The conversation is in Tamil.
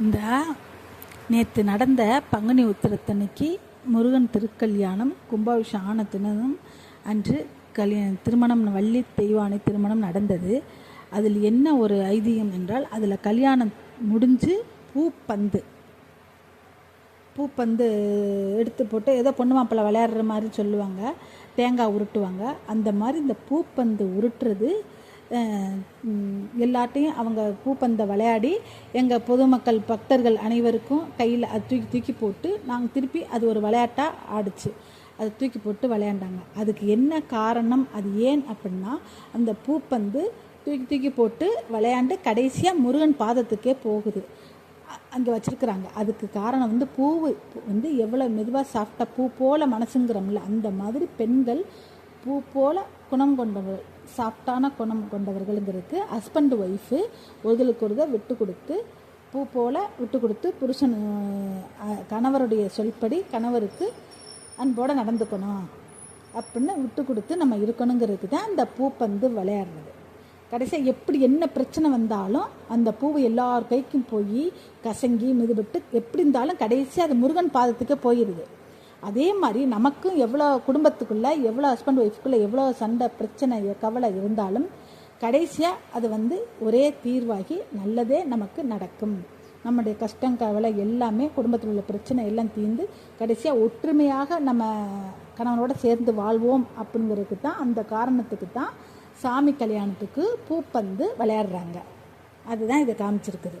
இந்த நேற்று நடந்த பங்குனி உத்திரத்தன்னைக்கு முருகன் திருக்கல்யாணம் கும்பாபிஷேகம் ஆன அன்று கல்யா திருமணம் வள்ளி தெய்வானை திருமணம் நடந்தது. அதில் என்ன ஒரு ஐதீகம் என்றால் அதில் கல்யாணம் முடிஞ்சு பூப்பந்து பூப்பந்து எடுத்து போட்டு ஏதோ பொண்ணு மாப்பிள்ளை விளையாடுற மாதிரி சொல்லுவாங்க தேங்காய் உருட்டுவாங்க. அந்த மாதிரி இந்த பூப்பந்து உருட்டுறது எல்லாட்டையும் அவங்க பூப்பந்தை விளையாடி எங்கள் பொதுமக்கள் பக்தர்கள் அனைவருக்கும் கையில் அது தூக்கி தூக்கி போட்டு நாங்கள் திருப்பி அது ஒரு விளையாட்டாக ஆடிச்சு. அதை தூக்கி போட்டு விளையாண்டாங்க. அதுக்கு என்ன காரணம் அது ஏன் அப்படின்னா அந்த பூப்பந்து தூக்கி தூக்கி போட்டு விளையாண்டு கடைசியாக முருகன் பாதத்துக்கே போகுது. அங்கே வச்சுருக்குறாங்க. அதுக்கு காரணம் வந்து பூவு. வந்து எவ்வளோ மெதுவாக சாஃப்டாக பூ போல் மனசுங்கிறோம்ல அந்த மாதிரி பெண்கள் பூ போல் குணம் கொண்டவர் சாஃப்டான குணம் கொண்டவர்களுங்கிறதுக்கு ஹஸ்பண்ட் ஒய்ஃபு ஒருதலுக்கு ஒருதல் விட்டு கொடுத்து பூ போல் விட்டு கொடுத்து புருஷன் கணவருடைய சொல்படி கணவருக்கு அன்போடு நடந்துக்கணும் அப்படின்னு விட்டு கொடுத்து நம்ம இருக்கணுங்கிறதுக்கு தான் அந்த பூப்பந்து விளையாடுறது. கடைசியாக எப்படி என்ன பிரச்சனை வந்தாலும் அந்த பூவு எல்லார் கைக்கும் போய் கசங்கி மிதுபட்டு எப்படி இருந்தாலும் கடைசியாக அது முருகன் பாதத்துக்கே போயிடுது அதே மாதிரி நமக்கும் எவ்வளோ குடும்பத்துக்குள்ளே எவ்வளோ ஹஸ்பண்ட் ஒய்ஃப்குள்ளே எவ்வளோ சண்டை பிரச்சனை கவலை இருந்தாலும் கடைசியாக அது வந்து ஒரே தீர்வாகி நல்லதே நமக்கு நடக்கும். நம்முடைய கஷ்டம் கவலை எல்லாமே குடும்பத்தில் உள்ள பிரச்சனை எல்லாம் தீர்ந்து கடைசியாக ஒற்றுமையாக நம்ம கணவனோட சேர்ந்து வாழ்வோம் அப்படிங்கிறதுக்கு தான் அந்த காரணத்துக்கு தான் சாமி கல்யாணத்துக்கு பூப்பந்து விளையாடுறாங்க. அதுதான் இதை காமிச்சிருக்குது.